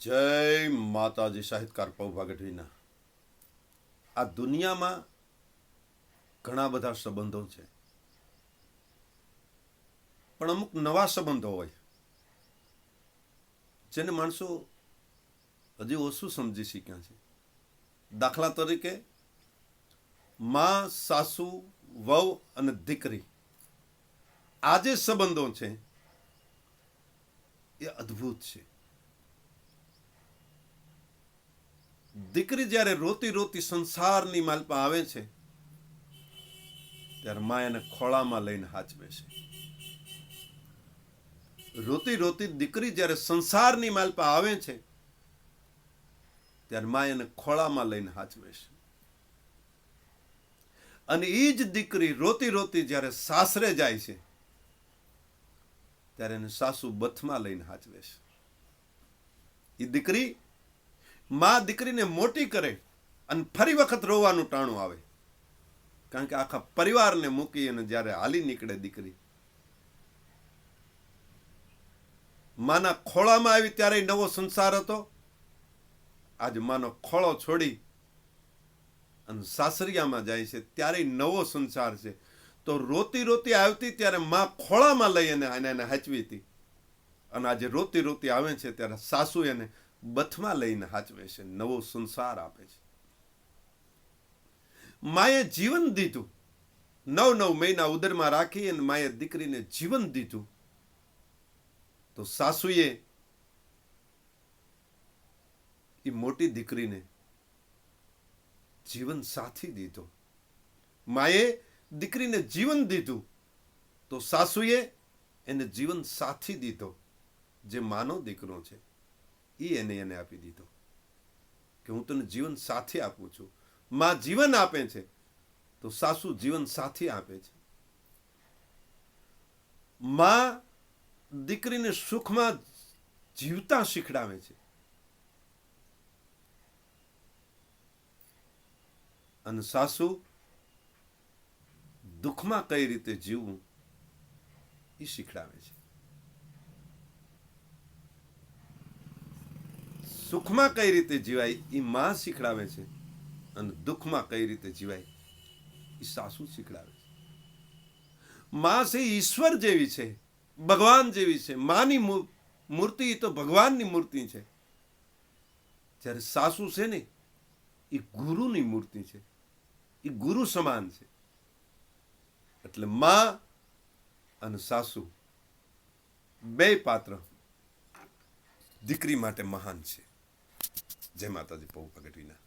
જય માતાજી, સાહિત્યકાર પૌભા ગઢવીના આ દુનિયામાં ઘણા બધા સંબંધો છે. પણ અમુક નવા સંબંધો હોય, જેને માણસો હજી ઓછું સમજી શક્યા છે. દાખલા તરીકે, માં, સાસુ, વહુ અને દીકરી આ જે સંબંધો છે, એ અદ્ભુત છે. દીકરી જ્યારે રોતી રોતી સંસારની માલપા આવે છે, ત્યારે મા એને ખોળામાં લઈને હાચવે છે. રોતી રોતી દીકરી જ્યારે સંસારની માલપા આવે છે, ત્યારે મા એને ખોળામાં લઈને હાચવે છે. અને એ જ દીકરી રોતી રોતી જ્યારે સાસરે જાય છે, ત્યારે એને સાસુ બથમાં લઈને હાચવે છે. એ દીકરી માં દીકરીને મોટી કરે અને ફરી વખત રોવાનું ટાણું આવે. કારણ કે આખા પરિવારને મૂકી અને જ્યારે હાલી નીકળે દીકરી. માના ખોળામાં આવી ત્યારે નવો સંસાર હતો. આજે માનો ખોળો છોડી અને સાસરિયામાં જાય છે ત્યારે નવો સંસાર છે. તો રોતી રોતી આવતી ત્યારે માં ખોળામાં લઈ અને એને હાચવી હતી. અને આજે રોતી રોતી આવે છે ત્યારે સાસુ એને બથમાં લઈને હાચવે છે, નવો સંસાર આપે છે. માએ જીવન દીધું. નવ નવ મહિના ઉદરમાં રાખી અને માએ દીકરીને જીવન દીધું. તો સાસુએ એ મોટી દીકરીને જીવન સાથી દીધો. માએ દીકરીને જીવન દીધું. તો સાસુએ એને જીવન સાથી દીધો, જે માનો દીકરો છે. એ એને એને આપી દીધો કે હું તને જીવન સાથી આપું છું. માં જીવન આપે છે તો સાસુ જીવન સાથી આપે છે. માં દીકરીને સુખમાં જીવતા શીખડાવે છે. અને સાસુ દુઃખમાં કઈ રીતે જીવવું એ શીખડાવે છે. સુખમાં કઈ રીતે જીવાય એ માં શીખડાવે છે અને દુઃખમાં કઈ રીતે જીવાય એ સાસુ શીખડાવે છે. માં છે ઈશ્વર જેવી છે, ભગવાન જેવી છે. માની મૂર્તિ એ તો ભગવાનની મૂર્તિ છે. જ્યારે સાસુ છે ને એ ગુરુની મૂર્તિ છે. એ ગુરુ સમાન છે. એટલે માં અને સાસુ બે પાત્ર દીકરી માટે મહાન છે. જય માતાજી પૌ પગટવીના